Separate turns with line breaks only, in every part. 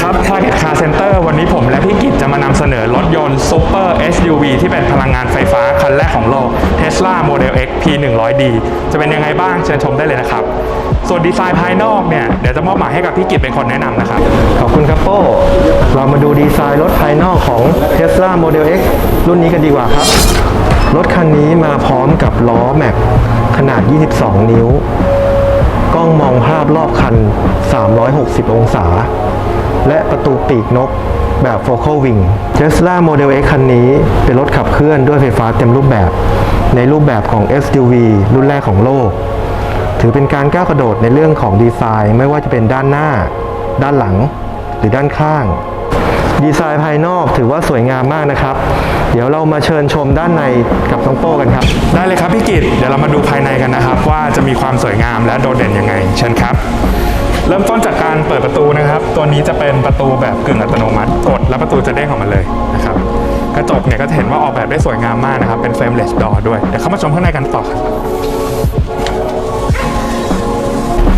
ครับ Target Car Center วันนี้ผมและพี่กิจจะมานำเสนอรถยนต์ Super SUV ที่เป็นพลังงานไฟฟ้าคันแรกของโลก Tesla Model X P100D จะเป็นยังไงบ้างเชิญชมได้เลยนะครับ ส่วนดีไซน์ภายนอกเนี่ยเดี๋ยวจะมอบหมายให้กับพี่กิจเป็นคนแนะนำนะครับ
ขอบคุณครับโป้ เรามาดูดีไซน์รถภายนอกของ Tesla Model X รุ่นนี้กันดีกว่าครับ รถคันนี้มาพร้อมกับล้อแม็กขนาด 22 นิ้ว กล้องมองภาพรอบคัน 360 องศา และประตูปีกนกแบบ Focal Wing Tesla Model X คันนี้เป็นรถขับเคลื่อนด้วยไฟฟ้าเต็มรูปแบบ ในรูปแบบของ SUV รุ่นแรกของโลก ถือเป็นการก้าวกระโดดในเรื่องของดีไซน์ไม่ว่าจะเป็นด้านหน้า ด้านหลัง หรือด้านข้าง ดีไซน์ภายนอกถือว่าสวยงามมากนะครับ เดี๋ยวเรามาเชิญชมด้านในกับน้องโป้กันครับ
ได้เลยครับพี่กิตเดี๋ยวเรามาดูภายในกันนะครับ ว่าจะมีความสวยงามและโดดเด่นยังไง เชิญครับ เริ่มต้นจากการเปิดประตูนะครับ ตัวนี้จะเป็นประตูแบบกึ่งอัตโนมัติ กดแล้วประตูจะเด้งออกมาเลยนะครับกระจกเนี่ยก็เห็นว่าออกแบบได้สวยงามมากนะครับ เป็นเฟรมเลสดอด้วยเดี๋ยวเข้ามาชมข้างในกันต่อครับ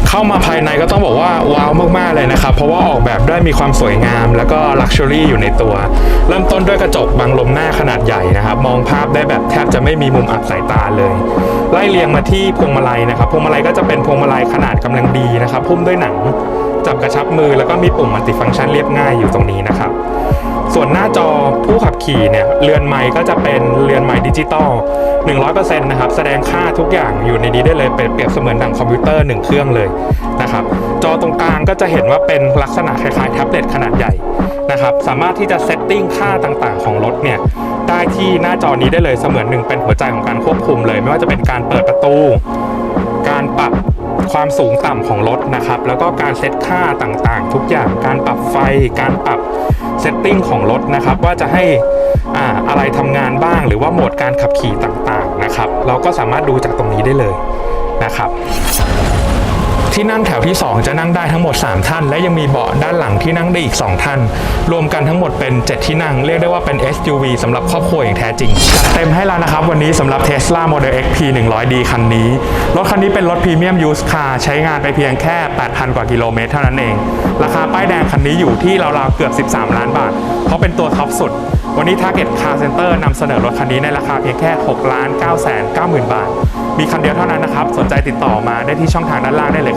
เข้ามาภายในก็ต้องบอกว่าว้าวมากๆเลยนะครับ เพราะว่าออกแบบได้มีความสวยงาม แล้วก็ลักชัวรี่อยู่ในตัว เริ่มต้นด้วยกระจกบังลมหน้าขนาดใหญ่นะครับ มองภาพได้แบบแทบจะไม่มีมุมอับสายตาเลย ไล่เรียงมาที่พวงมาลัยนะครับพวงมาลัยก็จะเป็นพวงมาลัยขนาดกำลังดีนะครับหุ้มด้วยหนังจับกระชับมือแล้วก็มีปุ่มมัลติฟังก์ชันเรียบง่ายอยู่ตรงนี้นะครับ ส่วนหน้าจอผู้ขับขี่เนี่ยเรือนไม้ก็จะเป็นเรือนไม้ดิจิตอล 100%นะครับแสดงค่าทุกอย่างอยู่ในนี้ได้เลยเป็นเปรียบเสมือนดังคอมพิวเตอร์หนึ่งเครื่องเลยนะครับจอตรงกลางก็จะเห็นว่าเป็นลักษณะคล้ายๆแท็บเล็ตขนาดใหญ่นะครับสามารถที่จะเซตติ้งค่าต่างๆ ของรถเนี่ยได้ที่หน้าจอนี้ได้เลยเสมือนหนึ่งเป็นหัวใจของการควบคุมเลย ไม่ว่าจะเป็นการเปิดประตู การปรับ ความสูงต่ำของรถนะครับ แล้วก็การเซตค่าต่างๆ ทุกอย่างการปรับไฟการปรับเซตติ้งของรถนะครับ ว่าจะให้อ่าอะไรทำงานบ้าง หรือว่าโหมดการขับขี่ต่างๆนะครับ เราก็สามารถดูจากตรงนี้ได้เลยนะครับ ที่นั่งแถวที่ 2 จะนั่งได้ทั้งหมด 3 ท่าน และยังมีเบาะด้านหลังที่นั่งได้อีก 2 ท่าน รวมกันทั้งหมดเป็น 7 ที่นั่ง เรียกได้ว่าเป็น SUV สำหรับครอบครัวอย่างแท้จริง จัดเต็มให้แล้วนะครับ วันนี้สำหรับ Tesla Model X P 100D คันนี้ รถคันนี้เป็นรถพรีเมียมยูสคาร์ใช้งานไปเพียงแค่ 8,000 กว่ากิโลเมตรเท่านั้นเอง ราคาป้ายแดงคันนี้อยู่ที่ราวๆเกือบ 13 ล้านบาท เพราะเป็นตัวท็อปสุดวันนี้ Target Car Center นำเสนอรถคันนี้ในราคาเพียงแค่ 6 ล้าน9 9หมื่นบาท มีคันเดียวเท่านั้นนะครับ สนใจติดต่อมาได้ที่ช่องทางด้านล่างได้เลย